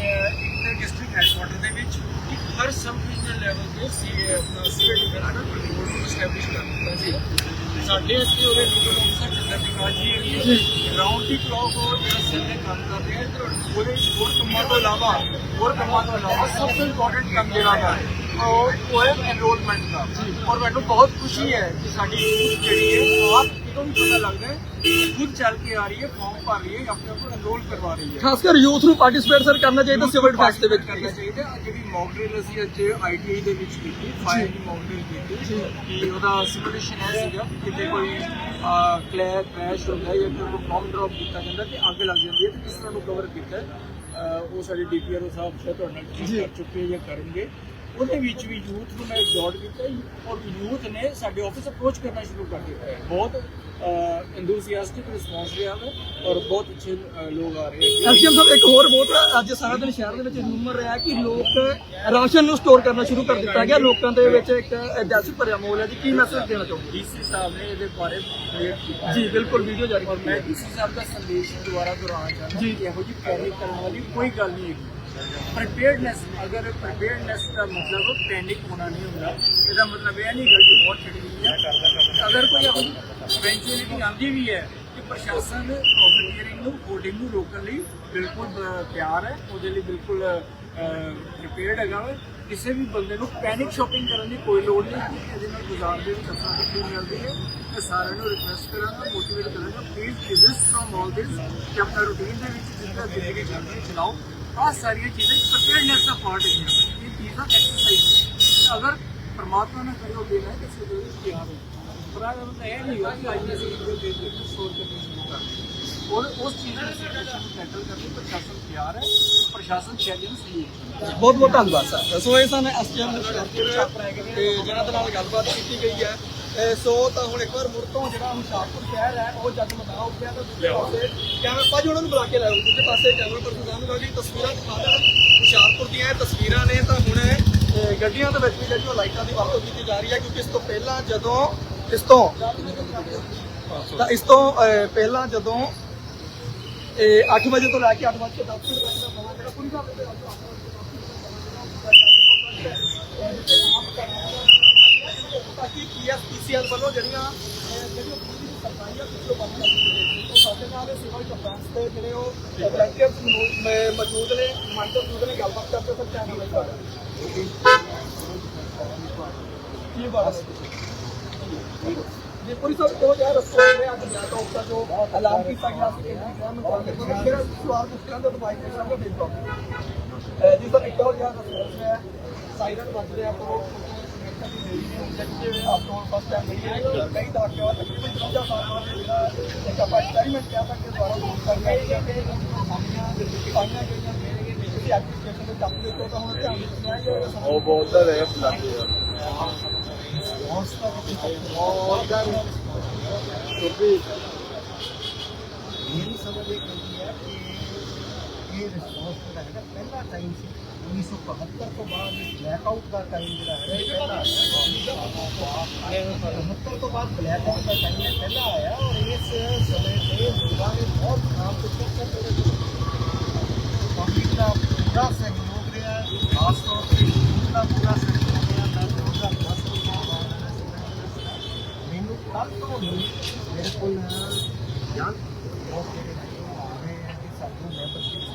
ਇੱਕ ਡਿਸਟ੍ਰਿਕਟ ਹੈਡਕੁਆਟਰ ਦੇ ਵਿੱਚ ਹਰ ਸਬ ਡਿਵੀਜ਼ਨਲ ਲੈਵਲ ਤੇ ਸੀ ਆਪਣਾ ਸਿਵਲ ਡਿਵੈਲਪਮੈਂਟ ਕੰਟਰੋਲ ਨੂੰ ਸਟੈਬਲਿਸ਼ ਕਰ ਦਿੱਤਾ ਜੀ। ਸਾਡੇ ਇੱਥੇ ਉਹਦੇ ਨੋਡਲ ਅਫਸਰ ਚੰਦਰ ਵਿਕਾਸ ਜੀ ਗਰਾਊਂਡ ਦੀ ਕਲੌਕ ਉਹ ਜਿਹੜਾ ਦੇ ਕੰਮ ਕਰ ਰਹੇ ਤੇ ਉਹਦੇ ਹੋਰ ਕੰਮਾਂ ਤੋਂ ਇਲਾਵਾ ਹੋਰ ਕੰਮਾਂ ਤੋਂ ਇਲਾਵਾ ਸਭ ਤੋਂ ਇੰਪੋਰਟੈਂਟ ਕੰਮ ਜਿਹੜਾ ਹੈ ਉਹ ਹੈ ਐਨਰੋਲਮੈਂਟ ਦਾ। ਔਰ ਮੈਨੂੰ ਬਹੁਤ ਖੁਸ਼ੀ ਹੈ ਕਿ ਸਾਡੀ ਯੂਥ ਜਿਹੜੀ ਹੈ ਆਪ ਇੱਕਦਮ ਪਤਾ ਲੱਗਦਾ ਹੈ ਕਿ ਖੁਦ ਚੱਲ ਕੇ ਆ ਰਹੀ ਹੈ ਫਾਰਮ ਭਰ ਰਹੀ ਹੈ ਆਪਣੇ ਆਪ ਨੂੰ ਐਨਰੋਲ ਕਰਵਾ ਰਹੀ ਹੈ। ਖਾਸ ਕਰ ਯੂਥ ਨੂੰ ਪਾਰਟਿਸਿਪੇਟ ਸਰ ਕਰਨਾ ਚਾਹੀਦਾ ਸਿਵਲ ਡਿਫੈਂਸ ਦੇ ਵਿੱਚ। ਕਰਨਾ ਚਾਹੀਦਾ ਆਹ ਜਿਹੜੀ ਮੌਕ ਡਰਿਲ ਅਸੀਂ ਅੱਜ ਆਈਟੀਆਈ ਦੇ ਵਿੱਚ ਕੀਤੀ ਫਾਇਰ ਦੀ ਮੌਕ ਡਰਿਲ ਕੀਤੀ ਕਿ ਉਹਦਾ ਸਿਮੂਲੇਸ਼ਨ ਹੈ ਸੀਗਾ ਕਿਤੇ ਕੋਈ ਕਲੈਰ ਕ੍ਰੈਸ਼ ਹੁੰਦਾ ਹੈ ਜਾਂ ਕੋਈ ਬੰਬ ਡ੍ਰੌਪ ਕੀਤਾ ਜਾਂਦਾ ਤੇ ਅੱਗ ਲੱਗ ਜਾਂਦੀ ਹੈ ਤੇ ਕਿਸ ਤਰ੍ਹਾਂ ਨੂੰ ਕਵਰ ਕੀਤਾ ਉਹ ਸਾਡੇ ਡੀਪੀਆਰਓ ਸਾਹਿਬ ਸ਼ਾਇਦ ਤੁਹਾਡੇ ਨਾਲ ਕਰ ਚੁੱਕੇ ਜਾਂ ਕਰਨਗੇ। ਉਹਦੇ ਵਿੱਚ ਵੀ ਯੂਥ ਨੂੰ ਮੈਂ ਜੋੜ ਕੀਤਾ ਜੀ ਔਰ ਯੂਥ ਨੇ ਸਾਡੇ ਆਫਿਸ ਅਪਰੋਚ ਕਰਨਾ ਸ਼ੁਰੂ ਕਰ ਦਿੱਤਾ ਹੈ। ਬਹੁਤ ਐਂਥੂਸੀਆਸਟਿਕ ਰਿਸਪੌਂਸ ਰਿਹਾ ਹੈ ਔਰ ਬਹੁਤ ਅੱਛੇ ਲੋਕ ਆ ਰਹੇ ਹੈ। ਐਸਡੀਐਮ ਸਾਹਿਬ ਇੱਕ ਹੋਰ ਬਹੁਤ ਅੱਜ ਸਾਰਾ ਦਿਨ ਸ਼ਹਿਰ ਦੇ ਵਿੱਚ ਰੂਮਰ ਰਿਹਾ ਕਿ ਲੋਕ ਰਾਸ਼ਨ ਨੂੰ ਸਟੋਰ ਕਰਨਾ ਸ਼ੁਰੂ ਕਰ ਦਿੱਤਾ ਗਿਆ। ਲੋਕਾਂ ਦੇ ਵਿੱਚ ਇੱਕ ਦਹਿਸ਼ਤ ਭਰਿਆ ਮਾਹੌਲ ਹੈ ਜੀ। ਕੀ ਮੈਸੇਜ ਦੇਣਾ ਚਾਹੋਗੇ? ਡੀਸੀ ਸਾਹਿਬ ਨੇ ਇਹਦੇ ਬਾਰੇ ਕਲੀਅਰ ਕੀਤਾ ਜੀ ਬਿਲਕੁਲ ਵੀਡੀਓ ਜਾਰੀ ਕੀਤੀ ਮੈਂ ਡੀਸੀ ਸਾਹਿਬ ਦਾ ਸੰਦੇਸ਼ ਦੁਬਾਰਾ ਦੁਹਰਾਉਣਾ ਚਾਹੁੰਦਾ ਜੀ। ਇਹੋ ਜਿਹੀ ਪੈਨਿਕ ਕਰਨ ਵਾਲੀ ਕੋਈ ਗੱਲ ਨਹੀਂ ਹੈਗੀ। ਪ੍ਰੀਪੇਅਰਡਨੈਸ ਅਗਰ ਪ੍ਰੀਪੇਅਰਡਨੈਸ ਦਾ ਮਤਲਬ ਪੈਨਿਕ ਹੋਣਾ ਨਹੀਂ ਹੁੰਦਾ ਇਹਦਾ ਮਤਲਬ ਇਹ ਨਹੀਂ ਕਿ ਬਹੁਤ ਛਿੜ ਗਈ ਹੈ ਅਗਰ ਕੋਈ ਇਵੈਂਚੁਅਲਿਟੀ ਆਉਂਦੀ ਵੀ ਹੈ ਕਿ ਪ੍ਰਸ਼ਾਸਨ ਪ੍ਰੋਫਿਟੀਅਰਿੰਗ ਨੂੰ ਹੋਰਡਿੰਗ ਨੂੰ ਰੋਕਣ ਲਈ ਬਿਲਕੁਲ ਤਿਆਰ ਹੈ ਉਹਦੇ ਲਈ ਬਿਲਕੁਲ ਪ੍ਰੀਪੇਅਰਡ ਹੈਗਾ ਕਿਸੇ ਵੀ ਬੰਦੇ ਨੂੰ ਪੈਨਿਕ ਸ਼ਾਪਿੰਗ ਕਰਨ ਦੀ ਕੋਈ ਲੋੜ ਨਹੀਂ ਕਿ ਇਹਦੇ ਨਾਲ ਬਾਜ਼ਾਰ ਦੇ ਵਿੱਚ ਅਫਰਾ ਤਫਰੀ ਮਿਲਦੀ ਹੈ ਮੈਂ ਸਾਰਿਆਂ ਨੂੰ ਰਿਕੁਐਸਟ ਕਰਾਂਗਾ ਮੋਟੀਵੇਟ ਕਰਾਂਗਾ ਪਲੀਜ਼ ਡਿਜ਼ਿਸਟ ਫਰਮ ਆਲ ਦਿਸ ਕਿ ਆਪਣਾ ਰੂਟੀਨ ਦੇ ਵਿੱਚ ਜਿੱਦਾਂ ਜ਼ਿੰਦਗੀ ਚੱਲਦੀ ਚਲਾਓ ਆਹ ਸਾਰੀਆਂ ਚੀਜ਼ਾਂ ਪ੍ਰੀਪੇਅਰਡਨੈਸ ਦਾ ਪਾਰਟ ਹੈਗੀਆਂ? ਇਹ ਚੀਜ਼ਾਂ ਐਕਸਰਸਾਈਜ਼ ਅਗਰ ਪਰਮਾਤਮਾ ਨੇ ਕਰੇ ਦੇਣਾ ਹੈ ਕਿਸੇ ਦੇ ਵਿੱਚ ਕੀ ਪਰ ਆਹ ਮਤਲਬ ਇਹ ਨਹੀਂ ਹੋਇਆ ਕਿ ਅੱਜ ਅਸੀਂ ਇੱਕ ਦੇ ਕੇ ਸੋਰ ਕਰਨੀ ਸ਼ੁਰੂ ਕਰ ਦਿੱਤੀ। ਔਰ ਉਸ ਚੀਜ਼ ਨੂੰ ਸਿਚੁਏਸ਼ਨ ਨੂੰ ਪ੍ਰਸ਼ਾਸਨ ਤਿਆਰ ਹੈ, ਪ੍ਰਸ਼ਾਸਨ ਚੈਲੰਜ ਨਹੀਂ ਬਹੁਤ ਬਹੁਤ ਧੰਨਵਾਦ, ਸਰ। ਸੋ ਇਹ ਸਨ ਐਸਡੀਐਮ ਤੇ ਜਿਹਨਾਂ ਦੇ ਨਾਲ ਗੱਲਬਾਤ ਕੀਤੀ ਗਈ ਹੈ। ਸੋ ਤਾਂ ਹੁਣ ਇੱਕ ਵਾਰ ਮੁੜ ਤੋਂ ਜਿਹੜਾ ਹੁਸ਼ਿਆਰਪੁਰ ਸ਼ਹਿਰ ਹੈ ਉਹ ਜਗਮਗਾ ਉੱਠਿਆ ਤਾਂ ਦੂਜੇ ਪਾਸੇ ਕੈਮਰਾ ਭਾਜੀ ਉਹਨਾਂ ਨੂੰ ਬੁਲਾ ਕੇ ਲਾਓ। ਦੂਜੇ ਪਾਸੇ ਕੈਮਰਾ ਪਰਸਨ ਸਾਹਿਬ ਜੀ ਤਸਵੀਰਾਂ ਦਿਖਾ ਦੇਣ। ਹੁਸ਼ਿਆਰਪੁਰ ਦੀਆਂ ਇਹ ਤਸਵੀਰਾਂ ਨੇ ਤਾਂ ਹੁਣ ਇਹ ਗੱਡੀਆਂ ਦੇ ਵਿੱਚ ਵੀ ਜਿਹੜੀ ਉਹ ਲਾਈਟਾਂ ਦੀ ਵਰਤੋਂ ਕੀਤੀ ਜਾ ਰਹੀ ਹੈ ਕਿਉਂਕਿ ਇਸ ਤੋਂ ਪਹਿਲਾਂ ਜਦੋਂ ਇਸ ਤੋਂ ਤਾਂ ਇਸ ਤੋਂ ਪਹਿਲਾਂ ਜਦੋਂ ਇਹ 8 ਵਜੇ ਤੋਂ ਲੈ ਕੇ 8 ਵਜੇ ਤੱਕ ਦਾ ਸਮਾਂ ਜਿਹੜਾ ਪੂਰੀ ਤਰ੍ਹਾਂ ਦੇ ਤਾਂ ਕਿ ਪੀਐਸਪੀਸੀਐਲ ਵੱਲੋਂ ਜਿਹੜੀਆਂ ਜਿਹੜੀਆਂ ਪੂਰੀ ਦੀ ਸਰਕਾਰੀਆਂ ਪਿੱਛੋਂ ਬੰਦ ਕਰ ਦਿੱਤੀਆਂ ਉਹ ਸਾਡੇ ਨਾਲ ਸਿਵਲ ਡਿਫੈਂਸ ਦੇ ਜਿਹੜੇ ਉਹ ਵਲੰਟੀਅਰਸ ਮੌਜੂਦ ਨੇ ਮੰਤਰ ਮੌਜੂਦ ਨੇ, ਗੱਲਬਾਤ ਕਰਦੇ ਸਰ ਚੈਨਲ ਵਿੱਚ ਆ ਕੀ ਬਾਤ ਜੇ, ਪੁਲਿਸ ਸਾਹਿਬ ਕੋਲ ਜਾ ਰਸਤਾ ਹੈ ਅੱਜ ਮੈਂ ਤਾਂ ਉਸਦਾ ਜੋ ਐਲਾਨ ਕੀਤਾ ਗਿਆ ਸੀ ਕਿ ਮੈਂ ਤੁਹਾਨੂੰ ਕਹਿੰਦਾ ਮੇਰਾ ਸਵਾਲ ਪੁੱਛਣਾ ਤਾਂ ਬਾਈਕ ਦੇ ਸਾਹਮਣੇ ਦੇਖ। ਲਓ ਜਿਸ ਇੱਕ ਹੋਰ ਜ਼ਿਆਦਾ ਸੋਚ ਹੈ। ਸਾਇਰਨ ਵੱਜ ਰਿਹਾ ਤੋਂ ਆਪਕੋ ਫਸਟ ਟਾਈਮ ਮਿਲੀ ਹੈ ਕਈ ਦਹਾਕੇ ਬਾਅਦ ਤਕਰੀਬਨ 50 ਸਾਲ ਬਾਅਦ ਜਿਹੜਾ ਇੱਕ ਆਪਾਂ ਐਕਸਪੈਰੀਮੈਂਟ ਕਿਹਾ ਤਾਂ ਕਿ ਦੁਬਾਰਾ ਸ਼ੁਰੂ ਕਰ ਰਹੇ ਹਾਂ ਕਿ ਸਾਡੀਆਂ ਪਾਈਆਂ ਗਈਆਂ ਨੇ ਤੁਸੀਂ ਐਪਲੀਕੇਸ਼ਨ ਦੇ ਕੰਮ ਦੇ ਉੱਤੇ ਤਾਂ ਹੁਣ ਧਿਆਨ ਦਿੱਤਾ ਹੈ ਉਹ ਬੋਲਦਾ ਰਹੇ ਫਲਾਤੇ ਮੇਰੀ ਸਮਝ ਇਹ ਕਹਿੰਦੀ انیس سو بہتر تو بعد بلیک آؤٹ کا ٹائم جو ہے بہتر تو بعد بلیک آؤٹ کا ٹائم پہلا آیا اور اس سمے پہ ملبا نے بہت خراب کر کرے پبلک کا پورا سہیوگ رہا خاص طور پہ ہندو کا پورا سہیوگ رہا کل تو میرے کو آ رہے ہیں کہ سب کو میں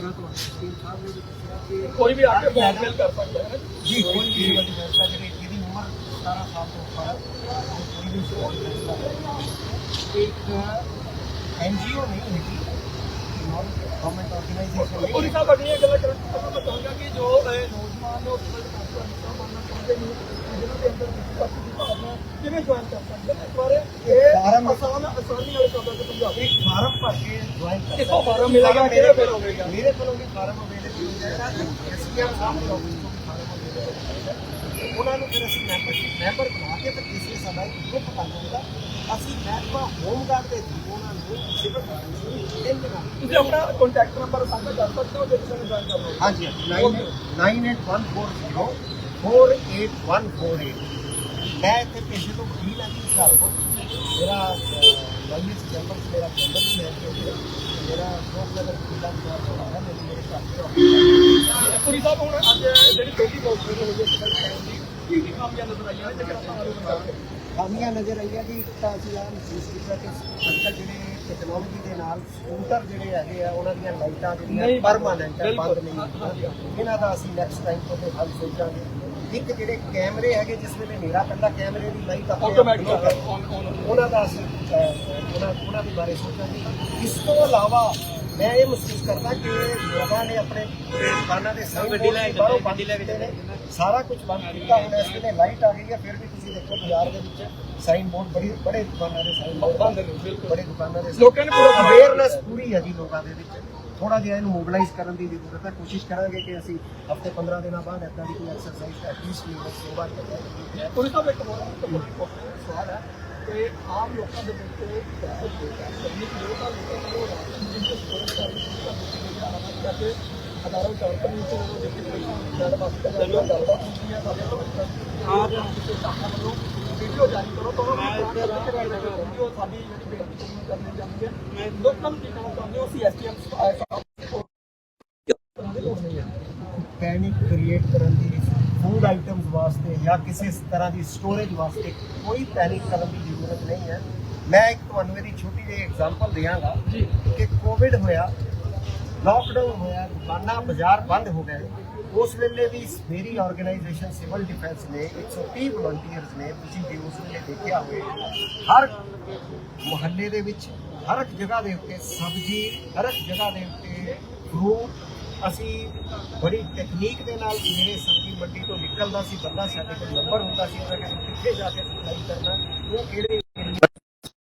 ਤੋਂ ਨਹੀਂ ਵਕੀਲ ਸਾਹਿਬ ਨੇ ਵੀ ਦੱਸਿਆ ਕਿ ਕੋਈ ਵੀ ਆ ਕੇ ਬਲੈਕਮੇਲ ਕਰ ਸਕਦਾ ਹੈ ਜੀ ਕੋਈ ਵੀ ਵੱਡੀ ਫੈਸਲਾ ਜਿਹੜੇ ਜਿਹਦੀ ਉਮਰ 17 ਸਾਲ ਤੋਂ ਉੱਪਰ ਹੈ, ਉਹ ਕੋਈ ਵੀ ਸਵਾਲ ਫੈਸਲਾ ਲੈ ਸਕਦਾ ਹੈ। ਇੱਕ ਐਨਜੀਓ ਨਹੀਂ ਹੈਗੀ ਨਾਨ ਗਵਰਨਮੈਂਟ ਆਰਗੇਨਾਈਜੇਸ਼ਨ ਨਹੀਂ ਪੁਲਿਸ ਸਾਹਿਬ ਅਗਲੀ ਕਿਵੇਂ ਜੁਆਇਨ ਕਰ ਸਕਦੇ ਨੇ ਇਸ ਬਾਰੇ ਇਹ ਆਸਾਨ ਆਸਾਨੀ ਨਾਲ ਸ਼ਬਦਾਂ ਚ ਸਮਝਾਓ ਇੱਕ ਫਾਰਮ ਭਰ ਕੇ ਜੁਆਇਨ ਕਰ ਕਿੱਥੋਂ ਫਾਰਮ ਮਿਲੇਗਾ ਕਿਹੜੇ ਫਿਰ ਹੋਵੇਗਾ ਮੇਰੇ ਕੋਲੋਂ ਵੀ ਫਾਰਮ ਅਵੇਲੇਬਲ ਹੋ ਜਾਏਗਾ ਐਸਪੀਐਮ ਸਾਹਿਬ ਦੇ ਆਫਿਸ ਤੋਂ ਫਾਰਮ ਅਵੇਲੇਬਲ ਜਾਏਗਾ ਉਹਨਾਂ ਨੂੰ ਫਿਰ ਅਸੀਂ ਮੈਂਬਰਸ਼ਿਪ ਮੈਂਬਰ ਬਣਾ ਕੇ ਤੇ ਕਿਸੇ ਸਾਡਾ ਇੱਕ ਗਰੁੱਪ ਕਰ ਦਿੰਦਾ ਅਸੀਂ ਮਹਿਕਮਾ ਹੋਮਗਾਰਡ ਦੇ ਉਹਨਾਂ ਨੂੰ ਸਿਵਲ ਤੁਸੀਂ ਆਪਣਾ ਕੰਟੈਕਟ ਨੰਬਰ ਸਾਂਝਾ ਕਰ ਸਕਦੇ ਹੋ ਜੇ ਕਿਸੇ ਨੇ ਹੋਵੇ ਹਾਂਜੀ 9814048148 ਮੈਂ ਇੱਥੇ ਪੇਸ਼ੇ ਤੋਂ ਵਕੀਲ ਹਾਂ ਜੀ ਹੁਸ਼ਿਆਰਪੁਰ ਮੇਰਾ ਲੰਮੀ ਚੈਂਬਰ ਮੇਰਾ ਚੈਂਬਰ ਵੀ ਹੈ ਤੇ ਮੇਰਾ ਲੋਕ ਨਗਰ ਜ਼ਿਲ੍ਹਾ ਦਾ ਤੋਂ ਆਇਆ ਮੇਰੀ ਮੇਰੇ ਘਰ ਤੋਂ ਪੁਰੀ ਸਾਹਿਬ ਹੁਣ ਅੱਜ ਜਿਹੜੀ ਪਹਿਲੀ ਬੋਲ ਹੋਈ ਹੈ ਡਿਫੈਂਸ ਦੀ ਕੀ ਕੀ ਕਾਮਯਾਬੀਆਂ ਨਜ਼ਰ ਆਈਆਂ ਨੇ ਜਿਹੜਾ ਆਪਾਂ ਖਾਮੀਆਂ ਨਜ਼ਰ ਆਈਆਂ ਇੱਕ ਤਾਂ ਅਸੀਂ ਆਹ ਮਹਿਸੂਸ ਕੀਤਾ ਕਿ ਅੰਕਲ ਜਿਹੜੇ ਟੈਕਨੋਲੋਜੀ ਦੇ ਨਾਲ ਸਕੂਟਰ ਜਿਹੜੇ ਹੈਗੇ ਆ ਉਹਨਾਂ ਦੀਆਂ ਲਾਈਟਾਂ ਜਿਹੜੀਆਂ ਪਰਮਾਨੈਂਟ ਹੈ ਬੰਦ। ਨਹੀਂ ਹੁੰਦੀਆਂ। ਇਹਨਾਂ ਦਾ ਅਸੀਂ ਨੈਕਸਟ ਟਾਈਮ ਤੇ ਹੱਲ ਸੋਚਾਂਗੇ। ਇੱਕ ਜਿਹੜੇ ਕੈਮਰੇ ਹੈਗੇ ਜਿਸ ਵੇਲੇ ਹਨੇਰਾ ਪੈਂਦਾ ਕੈਮਰੇ ਦੀ ਲਾਈਟ ਆਟੋਮੈਟਿਕ। ਉਹਨਾਂ ਦਾ ਅਸੀਂ ਉਹਨਾਂ ਉਹਨਾਂ ਦੇ ਬਾਰੇ ਸੋਚਾਂਗੇ। ਇਸ ਤੋਂ ਇਲਾਵਾ ਮੈਂ ਇਹ ਮਹਿਸੂਸ ਕਰਦਾ ਕਿ ਲੋਕਾਂ ਨੇ ਆਪਣੇ ਦੁਕਾਨਾਂ ਦੇ ਸਾਈਨ ਬੋਰਡ ਬਾਹਰੋਂ ਬੰਦ ਕੀਤੇ ਨੇ। ਸਾਰਾ ਕੁਝ ਬੰਦ ਕੀਤਾ ਹੁਣ ਇਸ ਵੇਲੇ ਲਾਈਟ ਆ ਗਈ ਹੈ ਫਿਰ ਵੀ ਤੁਸੀਂ ਦੇਖੋ ਬਾਜ਼ਾਰ ਦੇ ਵਿੱਚ ਸਾਈਨ ਬੋਰਡ ਬੜੀ ਬੜੇ ਦੁਕਾਨਾਂ ਦੇ ਸਾਈਨ ਬੋਰਡ ਬੰਦ ਨੇ, ਬਿਲਕੁਲ। ਬੜੇ ਦੁਕਾਨਾਂ ਦੇ ਲੋਕਾਂ ਨੇ ਪੂਰਾ ਅਵੇਅਰਨੈਸ ਪੂਰੀ ਹੈ ਜੀ ਲੋਕਾਂ ਦੇ ਵਿੱਚ। ਥੋੜਾ ਜਿਹਾ ਇਹਨੂੰ ਮੋਬਿਲਾਈਜ਼ ਕਰਨ ਦੀ ਜ਼ਰੂਰਤ ਹੈ। ਕੋਸ਼ਿਸ਼ ਕਰਾਂਗੇ ਕਿ ਅਸੀਂ ਹਫ਼ਤੇ 15 ਦਿਨਾਂ ਬਾਅਦ ਏਦਾਂ ਦੀ ਕੋਈ ਐਕਸਰਸਾਈਜ਼ ਐਟਲੀਸਟ ਯੂਨਿਟ ਦੋ ਕਰੀਏ। ਪੁਲਿਸ ਸਾਹਿਬ, ਇੱਕ ਹੋਰ ਮਹੱਤਵਪੂਰਨ ਸਵਾਲ ਹੈ ਕਿ ਆਮ ਲੋਕਾਂ ਦੇ ਵਿੱਚ ਦਹਿਸ਼ਤ ਲੋਕਾਂ ਨੂੰ ਰਾਸ਼ਨ ਹਜ਼ਾਰਾਂ ਚਾਰ ਵਿੱਚ ਉਹ ਦੇਖੇ ਪਰੇਸ਼ਾਨ ਗੱਲਬਾਤ ਹੁੰਦੀ ਹੈ ਸਾਡੇ ਕੋਲ ਆਪ ਕਿਸੇ ਸਾਹਮਣੇ ਵੀਡੀਓ ਜਾਰੀ ਕਰੋ ਤਾਂ ਉਹਨਾਂ ਨੂੰ ਉਹ ਸਾਡੀ ਜਿਹੜੀ ਬੇਨਤੀ ਪੂਰੀ ਕਰਨੀ ਚਾਹੁੰਦੇ ਹੈ। ਲੋਕਾਂ ਨੂੰ ਕਹਿਣਾ ਚਾਹੁੰਦੇ ਹੋ? ਅਸੀਂ ਐਸਟੀਐਮ ਪੈਨਿਕ ਕ੍ਰੀਏਟ ਕਰਨ ਦੀ ਫੂਡ ਆਈਟਮਸ ਵਾਸਤੇ ਜਾਂ ਕਿਸੇ ਤਰ੍ਹਾਂ ਦੀ ਸਟੋਰੇਜ ਵਾਸਤੇ ਕੋਈ ਪੈਨਿਕ ਕਰਨ ਦੀ ਜ਼ਰੂਰਤ ਨਹੀਂ ਹੈ। ਮੈਂ ਇੱਕ ਤੁਹਾਨੂੰ ਇਹਦੀ ਛੋਟੀ ਜਿਹੀ ਐਗਜ਼ਾਮਪਲ ਦਿਆਂਗਾ ਕਿ ਕੋਵਿਡ ਹੋਇਆ ਲਾਕਡਾਊਨ ਹੋਇਆ ਦੁਕਾਨਾਂ ਬਾਜ਼ਾਰ ਬੰਦ ਹੋ ਗਏ। ਉਸ ਵੇਲੇ ਵੀ ਮੇਰੀ ਆਰਗੇਨਾਈਜੇਸ਼ਨ ਸਿਵਲ ਡਿਫੈਂਸ ਨੇ 130 ਵਲੰਟੀਅਰਸ ਨੇ ਤੁਸੀਂ ਵੀ ਉਸ ਵੇਲੇ ਦੇਖਿਆ ਹੋਵੇਗਾ। ਹਰ ਮੁਹੱਲੇ ਦੇ ਵਿੱਚ, ਹਰ ਇੱਕ ਜਗ੍ਹਾ ਦੇ ਉੱਤੇ ਸਬਜ਼ੀ, ਹਰ ਇੱਕ ਜਗ੍ਹਾ ਦੇ ਉੱਤੇ ਫਰੂਟ ਅਸੀਂ ਬੜੀ ਟੈਕਨੀਕ ਦੇ ਨਾਲ ਮੇਰੇ ਸਬਜ਼ੀ ਮੰਡੀ ਤੋਂ ਨਿਕਲਦਾ ਸੀ, ਬੰਦਾ ਸਾਡੇ ਕੋਲ ਨੰਬਰ ਹੁੰਦਾ ਸੀ, ਉਹਦਾ ਕਿ ਕਿੱਥੇ ਜਾ ਕੇ ਸਪਲਾਈ ਕਰਨਾ, ਉਹ ਕਿਹੜੇ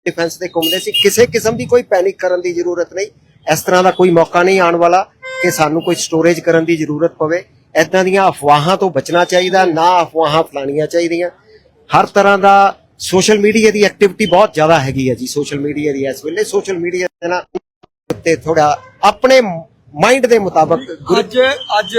ਡਿਫੈਂਸ ਦੇ ਘੁੰਮਦੇ ਸੀ। ਕਿਸੇ ਕਿਸਮ ਦੀ ਕੋਈ ਪੈਨਿਕ ਕਰਨ ਦੀ ਜ਼ਰੂਰਤ ਨਹੀਂ। ਇਸ ਤਰ੍ਹਾਂ ਦਾ ਕੋਈ ਮੌਕਾ ਨਹੀਂ ਆਉਣ ਵਾਲਾ ਕਿ ਸਾਨੂੰ ਕੋਈ ਸਟੋਰੇਜ ਕਰਨ ਦੀ ਜ਼ਰੂਰਤ ਪਵੇ। ਇਦਾਂ ਦੀਆਂ ਅਫਵਾਹਾਂ ਤੋਂ ਬਚਣਾ ਚਾਹੀਦਾ, ਨਾ ਅਫਵਾਹਾਂ ਫਲਾਣੀਆਂ ਚਾਹੀਦੀਆਂ। ਹਰ ਤਰ੍ਹਾਂ ਦਾ ਸੋਸ਼ਲ ਮੀਡੀਆ ਦੀ ਐਕਟੀਵਿਟੀ ਬਹੁਤ ਜ਼ਿਆਦਾ ਹੈਗੀ ਹੈ ਜੀ, ਸੋਸ਼ਲ ਮੀਡੀਆ ਦੀ। ਇਸ ਵੇਲੇ ਸੋਸ਼ਲ ਮੀਡੀਆ ਦੇ ਨਾਲ ਤੇ ਥੋੜਾ ਆਪਣੇ ਮਾਈਂਡ ਦੇ ਮੁਤਾਬਕ ਅੱਜ ਅੱਜ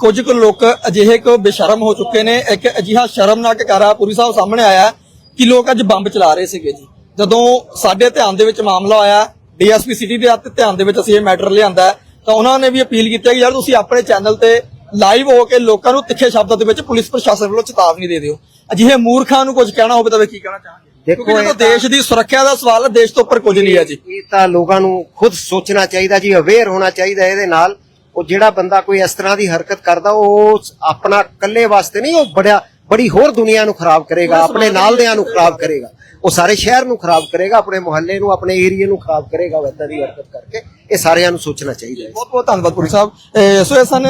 ਕੁਝ ਕੁ ਲੋਕ ਅਜਿਹੇ ਕੋ ਬੇਸ਼ਰਮ ਹੋ ਚੁੱਕੇ ਨੇ। ਇੱਕ ਅਜਿਹਾ ਸ਼ਰਮਨਾਕ ਕਾਰਾ ਪੁਰੀ ਸਾਹਿਬ ਸਾਹਮਣੇ ਆਇਆ ਕਿ ਲੋਕ ਅੱਜ ਬੰਬ ਚਲਾ ਰਹੇ ਸੀਗੇ ਜੀ। ਜਦੋਂ ਸਾਡੇ ਧਿਆਨ ਦੇ ਵਿੱਚ ਮਾਮਲਾ ਆਇਆ, ਡੀਐਸਪੀ ਸਿਟੀ ਦੇ ਧਿਆਨ ਦੇ ਵਿੱਚ ਅਸੀਂ ਇਹ ਮੈਟਰ ਲਿਆਂਦਾ ਤਾਂ ਉਹਨਾਂ ਨੇ ਵੀ ਅਪੀਲ ਕੀਤੀ ਕਿ ਯਾਰ ਤੁਸੀਂ ਆਪਣੇ ਚੈਨਲ ਤੇ ਲਾਈਵ ਹੋ ਕੇ ਲੋਕਾਂ ਨੂੰ ਤਿੱਖੇ ਸ਼ਬਦਾਂ ਦੇ ਵਿੱਚ ਪੁਲਿਸ ਪ੍ਰਸ਼ਾਸਨ ਵੱਲੋਂ ਚੇਤਾਵਨੀ ਦੇ ਦਿਓ। ਅਜਿਹੇ ਮੂਰਖਾਂ ਨੂੰ ਕੁਝ ਕਹਿਣਾ ਹੋਵੇ ਤਾਂ ਵੇ ਕੀ ਕਹਿਣਾ ਚਾਹਾਂਗੇ? ਦੇਖੋ, ਇਹ ਤਾਂ- ਦੇਸ਼ ਦੀ ਸੁਰੱਖਿਆ ਦਾ ਸਵਾਲ ਹੈ ਦੇਸ਼ ਤੋਂ ਉੱਪਰ ਕੁਝ ਨਹੀਂ ਹੈ ਜੀ। ਇਹ ਤਾਂ ਲੋਕਾਂ ਨੂੰ ਖੁਦ ਸੋਚਣਾ ਚਾਹੀਦਾ ਜੀ ਅਵੇਅਰ ਹੋਣਾ ਚਾਹੀਦਾ ਇਹਦੇ ਨਾਲ। ਉਹ ਜਿਹੜਾ ਬੰਦਾ ਕੋਈ ਇਸ ਤਰ੍ਹਾਂ ਦੀ ਹਰਕਤ ਕਰਦਾ ਉਹ ਆਪਣਾ ਇਕੱਲੇ ਵਾਸਤੇ ਨਹੀਂ ਉਹ ਬੜਿਆ ਬੜੀ ਹੋਰ ਦੁਨੀਆ ਨੂੰ ਖਰਾਬ ਕਰੇਗਾ ਆਪਣੇ ਨਾਲਦਿਆਂ ਨੂੰ ਖਰਾਬ ਕਰੇਗਾ। ਉਹ ਸਾਰੇ ਸ਼ਹਿਰ ਨੂੰ ਖਰਾਬ ਕਰੇਗਾ, ਆਪਣੇ ਮੁਹੱਲੇ ਨੂੰ, ਆਪਣੇ ਏਰੀਏ ਨੂੰ ਖਰਾਬ ਕਰੇਗਾ ਉਹ ਏਦਾਂ ਦੀ ਹਰਕਤ ਕਰਕੇ ਇਹ ਸਾਰਿਆਂ ਨੂੰ ਸੋਚਣਾ ਚਾਹੀਦਾ ਹੈ। ਬਹੁਤ ਬਹੁਤ ਧੰਨਵਾਦ ਪੁਰੀ ਸਾਹਿਬ। ਸੋ ਇਹ ਸਨ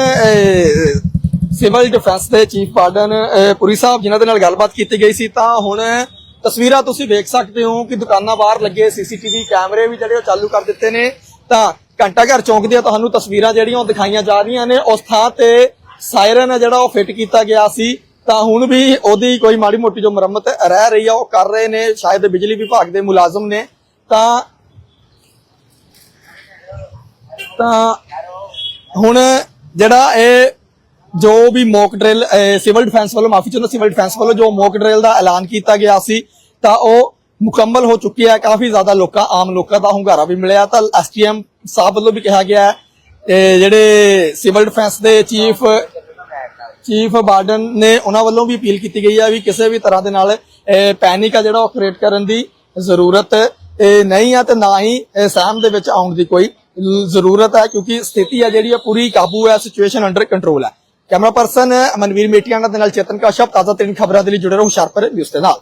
ਸਿਵਲ ਡਿਫੈਂਸ ਦੇ ਚੀਫ ਵਾਰਡਨ ਪੁਰੀ ਸਾਹਿਬ, ਜਿਨ੍ਹਾਂ ਦੇ ਨਾਲ ਗੱਲਬਾਤ ਕੀਤੀ ਗਈ ਸੀ। ਤਾਂ ਹੁਣ ਤਸਵੀਰਾਂ ਤੁਸੀਂ ਵੇਖ ਸਕਦੇ ਹੋ ਕਿ ਦੁਕਾਨਾਂ ਬਾਹਰ ਲੱਗੇ, ਸੀਸੀਟੀਵੀ ਕੈਮਰੇ ਵੀ ਜਿਹੜੇ ਉਹ ਚਾਲੂ ਕਰ ਦਿੱਤੇ ਨੇ। ਤਾਂ ਘੰਟਾ ਘਰ ਚੌਂਕ ਦੀਆਂ ਤੁਹਾਨੂੰ ਤਸਵੀਰਾਂ ਜਿਹੜੀਆਂ ਉਹ ਦਿਖਾਈਆਂ ਜਾ ਰਹੀਆਂ ਨੇ। ਉਸ ਥਾਂ ਤੇ ਸਾਇਰਨ ਹੈ ਜਿਹੜਾ ਉਹ ਫਿੱਟ ਕੀਤਾ ਗਿਆ ਸੀ। ਤਾਂ ਹੁਣ ਵੀ ਉਹਦੀ ਕੋਈ ਮਾੜੀ ਮੋਟੀ ਜੋ ਮੁਰੰਮਤ ਰਹਿ ਰਹੀ ਆ, ਉਹ ਕਰ ਰਹੇ ਨੇ, ਸ਼ਾਇਦ ਬਿਜਲੀ ਵਿਭਾਗ ਦੇ ਮੁਲਾਜ਼ਮ ਨੇ। ਤਾਂ ਤਾਂ ਹੁਣ ਜਿਹੜਾ ਇਹ ਜੋ ਵੀ ਮੌਕ ਡਰਿਲ ਸਿਵਲ ਡਿਫੈਂਸ ਵੱਲੋਂ, ਮਾਫੀ ਚਾਹੁੰਦਾ ਸਿਵਲ ਡਿਫੈਂਸ ਵੱਲੋਂ ਜੋ ਮੌਕ ਡਰਿਲ ਦਾ ਐਲਾਨ ਕੀਤਾ ਗਿਆ ਸੀ, ਤਾਂ ਉਹ ਮੁਕੰਮਲ ਹੋ ਚੁੱਕੀ ਹੈ। ਕਾਫੀ ਜ਼ਿਆਦਾ ਲੋਕਾਂ, ਆਮ ਲੋਕਾਂ ਦਾ ਹੁੰਗਾਰਾ ਵੀ ਮਿਲਿਆ। ਤਾਂ ਐਸਟੀਐਮ ਸਾਹਿਬ ਵੱਲੋਂ ਵੀ ਕਿਹਾ ਗਿਆ ਹੈ ਜਿਹੜੇ ਸਿਵਲ ਡਿਫੈਂਸ ਦੇ ਚੀਫ ਚੀਫ ਵਾਰਡਨ ਨੇ ਉਹਨਾਂ ਵੱਲੋਂ ਵੀ ਅਪੀਲ ਕੀਤੀ ਗਈ ਹੈ ਵੀ ਕਿਸੇ ਵੀ ਤਰ੍ਹਾਂ ਦੇ ਨਾਲ ਪੈਨਿਕ ਆ ਜਿਹੜਾ ਉਹ ਕ੍ਰੀਏਟ ਕਰਨ ਦੀ ਜ਼ਰੂਰਤ ਨਹੀਂ ਆ ਤੇ ਨਾ ਹੀ ਸਹਿਮ ਦੇ ਵਿੱਚ ਆਉਣ ਦੀ ਕੋਈ ਜ਼ਰੂਰਤ ਹੈ ਕਿਉਂਕਿ ਸਥਿਤੀ ਹੈ ਜਿਹੜੀ ਹੈ ਪੂਰੀ ਕਾਬੂ ਹੈ ਸਿਚੁਏਸ਼ਨ ਅੰਡਰ ਕੰਟਰੋਲ ਹੈ ਕੈਮਰਾ ਪਰਸਨ ਮਨਵੀਰ ਮੇਟੀਆਣਾ ਦੇ ਨਾਲ ਚੇਤਨ ਕਾਸ਼ਪ, ਤਾਜ਼ਾ ਤਰੀਨ ਖਬਰਾਂ ਦੇ ਲਈ ਜੁੜੇ ਰਹੋ ਹੁਸ਼ਿਆਰਪੁਰ ਨਿਊਜ਼ ਦੇ ਨਾਲ।